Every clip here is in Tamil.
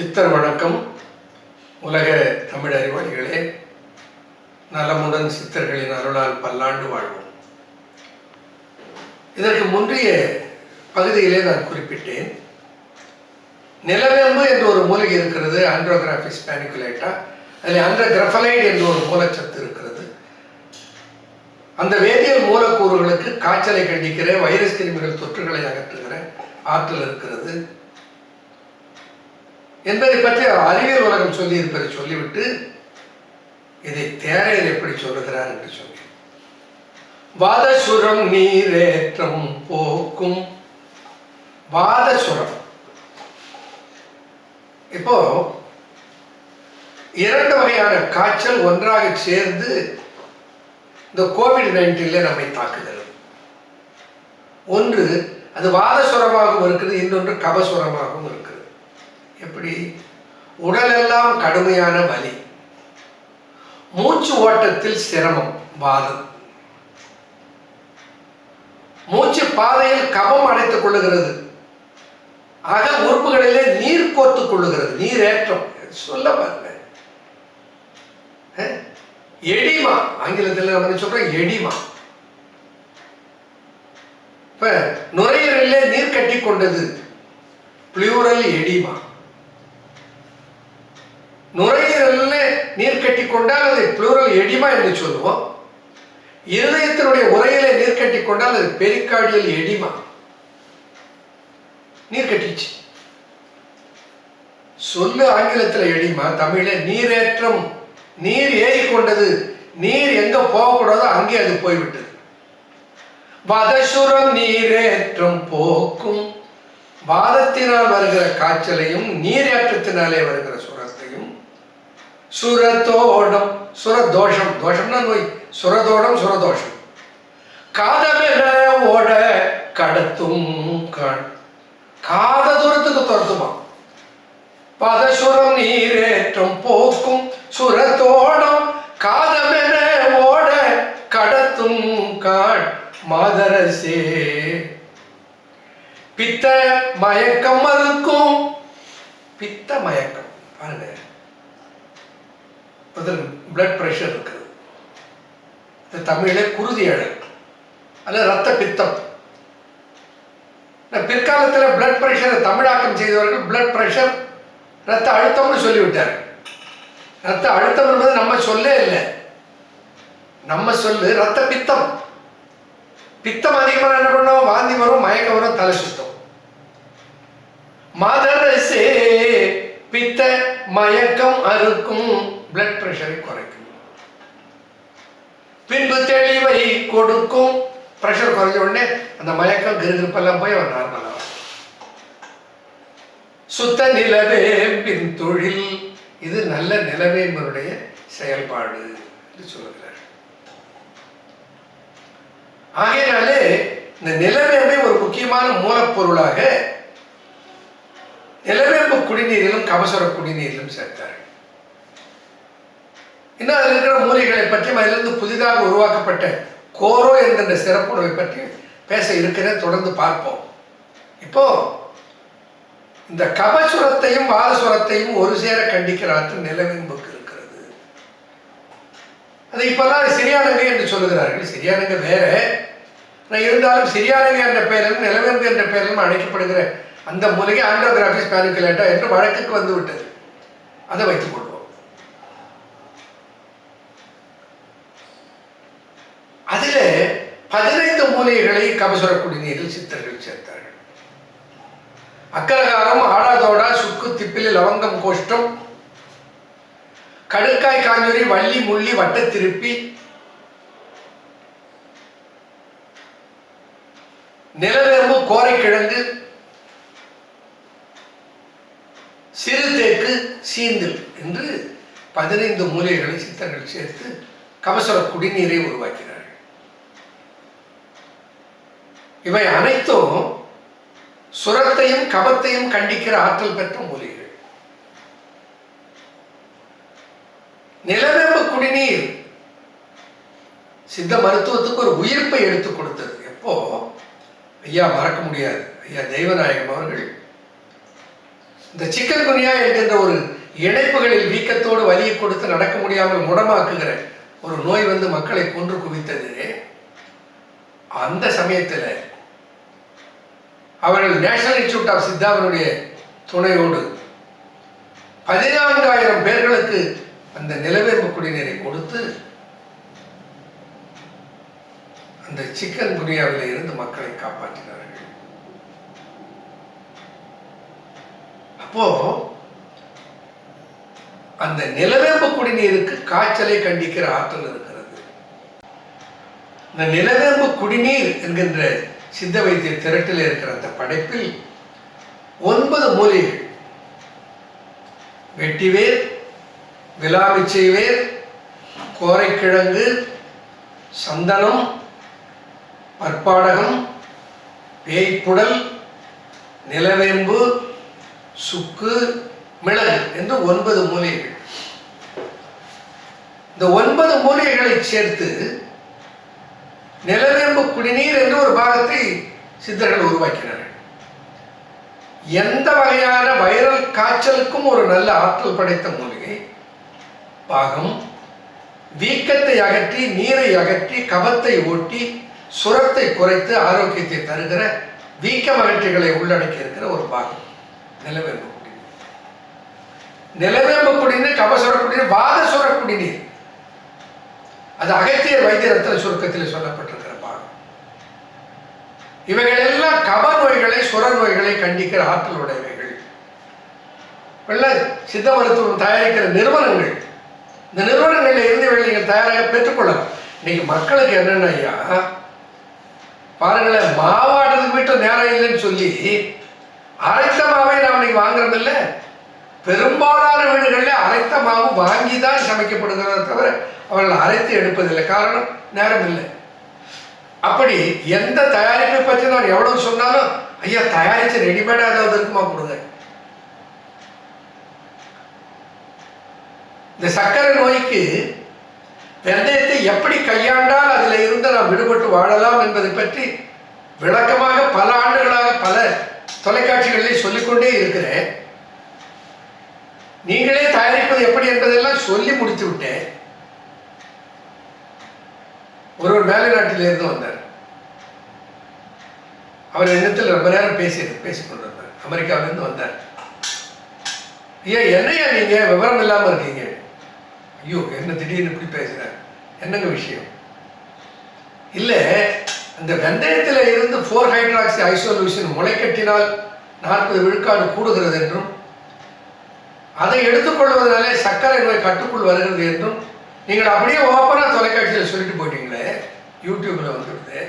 சித்தர் வணக்கம். உலக தமிழ் அறிவாளிகளே நலமுடன் சித்தர்களின் அருளால் பல்லாண்டு வாழ்வோம். இதற்கு முந்தைய பகுதியிலே நான் குறிப்பிட்டேன். நிலவேம்பு என்ற ஒரு மூலிகை இருக்கிறது ஆண்ட்ரோகிராஃபிஸ் பேனிகுலேட்டா அதில் ஆண்ட்ரோகிரஃபலைட் என்ற ஒரு மூலச்சத்து இருக்கிறது. அந்த வேதியியல் மூலக்கூறுகளுக்கு காய்ச்சலை கண்டிக்கிற வைரஸ் கிருமிகள் தொற்றுகளை அகற்றுகிற ஆற்றல் இருக்கிறது. என்பதை பற்றி அறிவியல் உலகம் சொல்லி இருப்பதை சொல்லிவிட்டு இதை தேரையில் எப்படி சொல்லுகிறார் என்று சொல்லி. வாதசுரம் நீரேற்றம் போக்கும். வாதசுரம். இப்போ இரண்டு வகையான காய்ச்சல் ஒன்றாக சேர்ந்து இந்த கோவிட் நைன்டீன்ல நம்மை தாக்குகிறது. ஒன்று அது வாதசுரமாகவும் இருக்குது இன்னொன்று கபசுரமாகவும் இருக்குது. எப்படி? உடலெல்லாம் கடுமையான வலி. மூச்சு ஓட்டத்தில் சிரமம் வாதம் மூச்சு பாதையில் கபம் அடைத்துக் கொள்ளுகிறது. ஆக உறுப்புகளிலே நீர் கோத்துக் கொள்ளுகிறது. நீர் ஏற்றம் சொல்ல பாருங்க அஹ், எடிமா. ஆங்கிலத்தில் நம்ம சொல்றோம்? எடிமா. இப்ப நுரையீரலே நீர் கட்டி கொண்டது. பிளூரல் எடிமா நுரையீரலில் நீர் கட்டி கொண்டால் அதை பிளூரல் எடிமா என்று சொல்லுவோம். இருதயத்தினுடைய உரையிலே நீர் கட்டி கொண்டால் அது பெரிக்காடியல் எடிமா. நீர் கட்டிச்சு. சொல்லு ஆங்கிலத்தில் எடிமா தமிழ்ல நீரேற்றம். நீர் ஏறிக்கொண்டது நீர் எங்க போகக்கூடாதோ அங்கே அது போய்விட்டது. வதசுரம் நீரேற்றம் போக்கும். வாதத்தினால் வருகிற காய்ச்சலையும் நீரேற்றத்தினாலே வருகிற சுரம் சுரத்தோடம் சுரதோஷம் தோஷம்னா நோய். சுரதோடம் சுரதோஷம். காதமென ஓட கடத்தும் கண். காத தூரத்துக்கு துரத்துமா? பதசுரம் நீரேற்றம் போக்கும் சுரத்தோடம் காதமென ஓட கடத்தும் காண். மாதரசே. பித்த மயக்கம் மறுக்கும். பித்த மயக்கம். பாருங்க. பிளட் பிரஷர் இருக்குது இது தமிழிலே குருதி அழகு. அல்ல ரத்த பித்தம். பிற்காலத்தில் பிளட் ப்ரெஷரை தமிழாக்கம் செய்தவர்கள் பிளட் ப்ரெஷர் ரத்த அழுத்தம்னு சொல்லிவிட்டார். ரத்த அழுத்தம் என்பது நம்ம சொல்லே இல்லை. நம்ம சொல்லு ரத்த பித்தம். பித்தம் அதிகமாக என்ன பண்ணோம்? வாந்தி வரும் மயக்கம் வரும் தலை சுத்தம். மாதரசே பித்த மயக்கம் அறுக்கும். பிளட் பிரஷரை குறைக்கும். பின்பு தெளிவை கொடுக்கும். பிரஷர் குறைஞ்ச உடனே அந்த மயக்கம் கிருகிருப்பெல்லாம் போய் அவர் நார்மலாக சுத்த நிலவே தொழில். இது நல்ல நிலவேம்பருடைய செயல்பாடு என்று சொல்கிறார் ஆகையினாலே இந்த நிலவேம்பை ஒரு முக்கியமான மூலப்பொருளாக நிலவேம்பு குடிநீரிலும் கபசுர குடிநீரிலும் சேர்த்தார்கள். இன்னும் அதில் இருக்கிற மூலிகளை பற்றியும் அதிலிருந்து புதிதாக உருவாக்கப்பட்ட கோரோ என்கின்ற சிறப்புணவை பற்றி பேச இருக்கிறேன். தொடர்ந்து பார்ப்போம். இப்போ இந்த கபசுரத்தையும் வாதசுரத்தையும் ஒரு சேர கண்டிக்கிற ஆற்றல் நிலவேம்புக்கு இருக்கிறது. அது இப்பெல்லாம் சிறியானங்க என்று சொல்லுகிறார்கள். சிறியானங்க வேற. ஆனால் இருந்தாலும் சிறியானங்க என்ற பெயரிலும் நிலவேம்பு என்ற பெயரிலும் அழைக்கப்படுகிற அந்த மூலிகை ஆண்ட்ரோகிராஃபிஸ் பேனிகுலேட்டா என்று வழக்குக்கு வந்து விட்டது அதை வைத்துக் கொள்வோம் அதில் பதினைந்து மூலிகைகளை கபசுர குடிநீரில் சித்தர்கள் சேர்த்தார்கள். அக்கரகாரம் ஆடாதோடா சுக்கு திப்பிலி லவங்கம் கோஷ்டம் கடுக்காய் காஞ்சூரி வள்ளி முள்ளி வட்ட திருப்பி நிலவேம்பு கோரைக்கிழங்கு சிறுதேக்கு சீந்தில் என்று பதினைந்து மூலிகைகளை சித்தர்கள் சேர்த்து கபசுர குடிநீரை உருவாக்கினார் இவை அனைத்தும் சுரத்தையும் கபத்தையும் கண்டிக்கிற ஆற்றல் பெற்ற மூலிகள் நிலவேம்பு குடிநீர் சித்த மருத்துவத்துக்கு ஒரு உயிர்ப்பை எடுத்து கொடுத்தது. எப்போ? ஐயா மறக்க முடியாது. ஐயா தெய்வநாயகம் அவர்கள் இந்த சிக்கன் குனியா என்கின்ற ஒரு இணைப்புகளில் வீக்கத்தோடு வலியை கொடுத்து நடக்க முடியாமல் முடமாக்குகிற ஒரு நோய் வந்து மக்களை கொன்று குவித்தது. அந்த சமயத்தில் அவர்கள் நேஷனல் இன்ஸ்டியூட் ஆஃப் சித்தாவினுடைய துணையோடு பதினான்காயிரம் பேர்களுக்கு அந்த நிலவேம்பு குடிநீரை கொடுத்து அந்த சிக்கன் குனியாவில் இருந்து மக்களை காப்பாற்றினார்கள். அப்போ அந்த நிலவேம்பு குடிநீருக்கு காய்ச்சலை கண்டிக்கிற ஆற்றல் இருக்கிறது. இந்த நிலவேம்பு குடிநீர் என்கின்ற சித்த வைத்திய திரட்டில் இருக்கிற அந்த படைப்பில் ஒன்பது மூலிகைகள் வெட்டிவேர் விலாமிச்சைவேர் கோரைக்கிழங்கு சந்தனம் பற்பாடகம் பேய்ப்புடல் நிலவேம்பு சுக்கு மிளகு என்று ஒன்பது மூலிகைகள். இந்த ஒன்பது மூலிகைகளை சேர்த்து நிலவேம்பு குடிநீர் என்று ஒரு பாகத்தை சித்தர்கள் உருவாக்கினார்கள். எந்த வகையான வைரல் காய்ச்சலுக்கும் ஒரு நல்ல ஆற்றல் படைத்த மூலிகை? பாகம். வீக்கத்தை அகற்றி நீரை அகற்றி கபத்தை ஓட்டி சுரத்தை குறைத்து ஆரோக்கியத்தை தருகிற வீக்கம் அகற்றிகளை உள்ளடக்கி இருக்கிற ஒரு பாகம். நிலவேம்பு குடிநீர். நிலவேம்பு குடிநீர் கபசுர குடிநீர் வாதசுர குடிநீர் அது அகத்தியர் வைத்திய சுருக்கத்தில் சொல்லப்பட்டிருக்கிற பாகம். இவைகள் எல்லாம் கப நோய்களை சுர நோய்களை கண்டிக்கிற ஆற்றல் உடையவைகள். வெள்ள சித்த மருத்துவம் தயாரிக்கிற நிறுவனங்கள். இந்த நிறுவனங்களில் இருந்து இவைகளை நீங்கள் தயாராக பெற்றுக்கொள்ளலாம். இன்னைக்கு மக்களுக்கு என்னென்ன ஐயா? பாருங்களேன் மாவாடுறதுக்கு வீட்டில் நேரம் இல்லைன்னு சொல்லி அரைத்த மாவை நாம் இன்னைக்கு வாங்குறதில்லை. பெரும்பாலான வீடுகளில் அரைத்த மாவு வாங்கி தான் சமைக்கப்படுகிறத தவிர அவர்கள் அரைத்து எடுப்பதில்லை. காரணம் நேரம் இல்லை அப்படி எந்த தயாரிப்பை பற்றி நான் எவ்வளவு சொன்னாலும் ஐயா தயாரிச்சு ரெடிமேடாக ஏதாவது இருக்குமா கொடுங்க. இந்த சர்க்கரை நோய்க்கு வெந்தயத்தை எப்படி கையாண்டால் அதில் இருந்து நாம் விடுபட்டு வாழலாம் என்பதை பற்றி விளக்கமாக பல ஆண்டுகளாக பல தொலைக்காட்சிகளிலே சொல்லிக்கொண்டே இருக்கிறேன். நீங்களே தயாரிப்பது எப்படி என்பதெல்லாம் சொல்லி முடித்து விட்டேன். ஒருவர் மேலை நாட்டில இருந்து வந்தார். அவர் எண்ணத்தில் ரொம்ப நேரம் பேசி பேசிக் கொண்டிருந்தார். அமெரிக்காவிலிருந்து வந்தார். ஐயா என்னையா நீங்க? விவரம் இல்லாம இருக்கீங்க. ஐயோ என்ன திடீர்னு இப்படி பேசுகிறார் என்னங்க விஷயம்? இல்ல அந்த வெந்தயத்தில் இருந்து ஃபோர் ஹைட்ராக்சி ஐசோலூஷன் முளைக்கட்டினால் நாற்பது விழுக்காடு கூடுகிறது என்றும் அதை எடுத்துக்கொள்வதனாலே சர்க்கரை நோய் கட்டுக்குள் வருகிறது என்றும் நீங்கள் அப்படியே ஓப்பனாக தொலைக்காட்சியில் சொல்லிட்டு போயிட்டீங்களே யூடியூப்பில் வந்துடுது.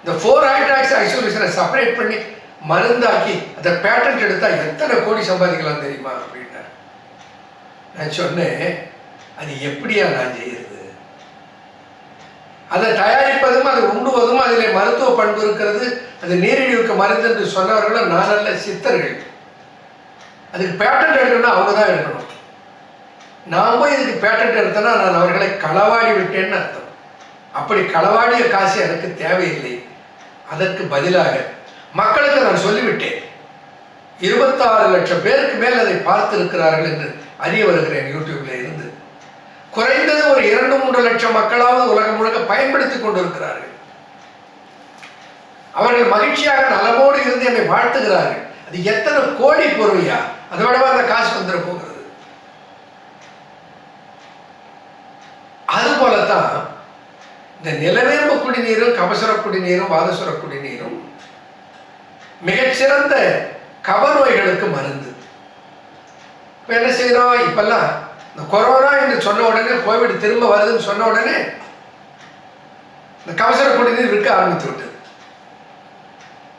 இந்த ஃபோர் ஹைட்ராக்ஸ் ஐசோலேஷனை செப்பரேட் பண்ணி மருந்தாக்கி அதை பேட்டன்ட் எடுத்தால் எத்தனை கோடி சம்பாதிக்கலாம் தெரியுமா அப்படின்னார். நான் சொன்னேன் அது எப்படியா நான் செய்யறது? அதை தயாரிப்பதும் அதை உண்ணுவதும் அதில் மருத்துவ பண்பு இருக்கிறது. அது நீரிழிவுக்கு மருந்து என்று சொன்னவர்களும் நான் அல்ல சித்தர்கள். அதுக்கு பேட்டன்ட் எடுக்கணும்னா அவங்க தான் எடுக்கணும். நான் போய் இதுக்கு பேட்டன்ட் எடுத்தேன்னா நான் அவர்களை களவாடி விட்டேன்னு அர்த்தம். அப்படி களவாடிய காசு எனக்கு தேவையில்லை. அதற்கு பதிலாக மக்களுக்கு நான் சொல்லிவிட்டேன். இருபத்தாறு லட்சம் பேருக்கு மேல் அதை பார்த்திருக்கிறார்கள் என்று அறிய வருகிறேன் யூடியூப்ல இருந்து. குறைந்தது ஒரு இரண்டு மூன்று லட்சம் மக்களாவது உலகம் முழுக்க பயன்படுத்தி கொண்டிருக்கிறார்கள். அவர்கள் மகிழ்ச்சியாக நலமோடு இருந்து என்னை வாழ்த்துகிறார்கள். அது எத்தனை கோடி பொருளையா அதை விடவா அந்த காசு வந்துட போகிறது. அதுபோலத்தான் இந்த நிலவேம்பு குடிநீரும் கபசுர குடிநீரும் வாதசுர குடிநீரும் மிகச்சிறந்த கவநோய்களுக்கு மருந்து. இப்போ என்ன செய்யறோம்? இப்பெல்லாம் இந்த கொரோனா என்று சொன்ன உடனே கோவிட் திரும்ப வருதுன்னு சொன்ன உடனே இந்த கபசுர குடிநீர் விற்க ஆரம்பித்து விட்டது.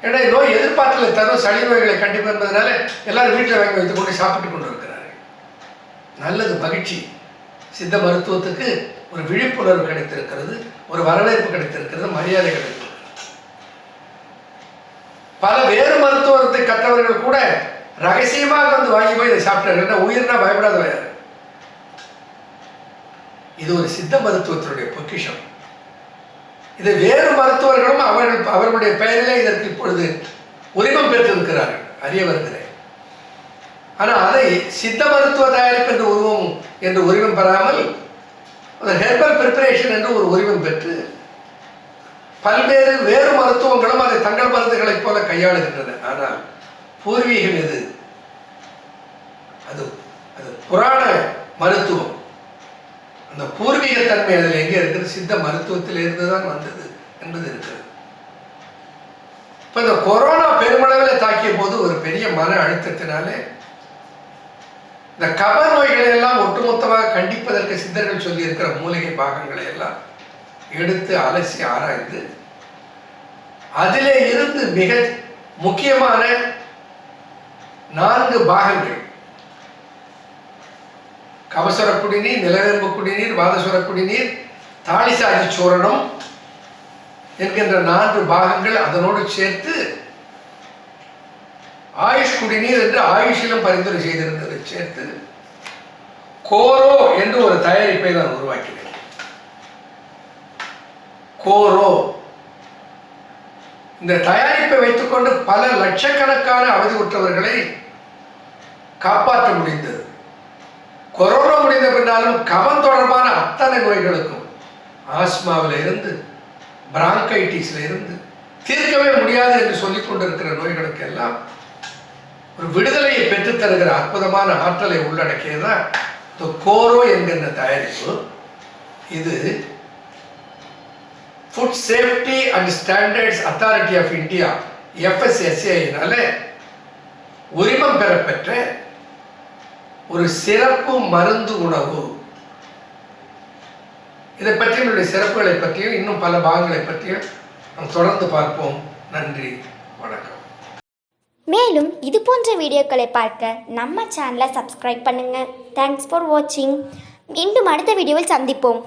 ஏன்னா நோய் எதிர்பார்த்தல தரும் சளி நோய்களை கண்டிப்பாக என்பதனால எல்லாரும் வீட்டில் வாங்கி வைத்து கொண்டு சாப்பிட்டு கொண்டு இருக்கிறார்கள் நல்லது மகிழ்ச்சி. சித்த மருத்துவத்துக்கு ஒரு விழிப்புணர்வு கிடைத்திருக்கிறது ஒரு வரவேற்பு கிடைத்திருக்கிறது மரியாதை கிடைத்திருக்கிறது. பல வேறு மருத்துவத்தை கற்றவர்கள் கூட ரகசியமாக வந்து வாங்கி போய் இதை சாப்பிட்டார்கள். உயிர்னா பயப்படாத யாரு இது ஒரு சித்த மருத்துவத்தினுடைய பொக்கிஷம். இது வேறு மருத்துவர்களும் அவர்கள் அவர்களுடைய பெயரிலே இதற்கு இப்பொழுது உரிமம் பெற்றிருக்கிறார்கள். அறிய வருகிறேன். ஆனால் அதை சித்த மருத்துவ தயாரிப்பு என்று உருவம் என்று உரிமம் பெறாமல் ஹெர்பல் ப்ரிப்பரேஷன் என்று ஒரு உரிமம் பெற்று பல்வேறு வேறு மருத்துவங்களும் அதை தங்கள் மருந்துகளைப் போல கையாளுகின்றன. ஆனால் பூர்வீகம் எது? அது அது புராண மருத்துவம். அந்த பூர்வீக தன்மை அதில் எங்கே இருக்குது? சித்த மருத்துவத்திலிருந்து தான் வந்தது என்பது இருக்கிறது இப்போ இந்த கொரோனா பெருமளவில் தாக்கிய போது ஒரு பெரிய மன அழுத்தத்தினாலே இந்த கப நோய்களை எல்லாம் ஒட்டுமொத்தமாக கண்டிப்பதற்கு சித்தர்கள் சொல்லி இருக்கிற மூலிகை பாகங்களை எல்லாம் எடுத்து அலசி ஆராய்ந்து அதிலே இருந்து மிக முக்கியமான நான்கு பாகங்கள் கபசுர குடிநீர் நிலவேம்பு குடிநீர் வாதசுர குடிநீர் தாலிசாதி சூரணம் என்கின்ற நான்கு பாகங்கள் அதனோடு சேர்த்து ஆயுஷ் குடிநீர் என்று ஆயுஷிலும் பரிந்துரை செய்திருந்ததை சேர்த்து கோரோ என்று ஒரு தயாரிப்பை நான் உருவாக்கினேன். கோரோ. இந்த தயாரிப்பை வைத்துக்கொண்டு பல லட்சக்கணக்கான அவதிவுற்றவர்களை காப்பாற்ற முடிந்தது. கொரோனா முடிந்த பின்னாலும் கவன் தொடர்பான அத்தனை நோய்களுக்கும் ஆஸ்மாவில் இருந்து பிராங்கைட்டிஸ்ல இருந்து தீர்க்கவே முடியாது என்று சொல்லிக் கொண்டிருக்கிற நோய்களுக்கு எல்லாம் ஒரு விடுதலையை பெற்றுத் தருகிற அற்புதமான ஆற்றலை உள்ளடக்கியதுதான் இந்த கோரோ என்கின்ற தயாரிப்பு. இது food safety and standards authority of India எஃப்எஸ்எஸ்ஏனால உரிமம் பெறப்பெற்ற ஒரு சிறப்பு மருந்து உணவு. இதை பற்றி என்னுடைய சிறப்புகளை பற்றியும் இன்னும் பல பாகங்களை பற்றியும் நாம் தொடர்ந்து பார்ப்போம். நன்றி வணக்கம். மேலும் இது போன்ற வீடியோக்களை பார்க்க நம்ம சேனலை சப்ஸ்கிரைப் பண்ணுங்கள் தேங்க்ஸ் ஃபார் வாட்சிங் மீண்டும் அடுத்த வீடியோவில் சந்திப்போம்.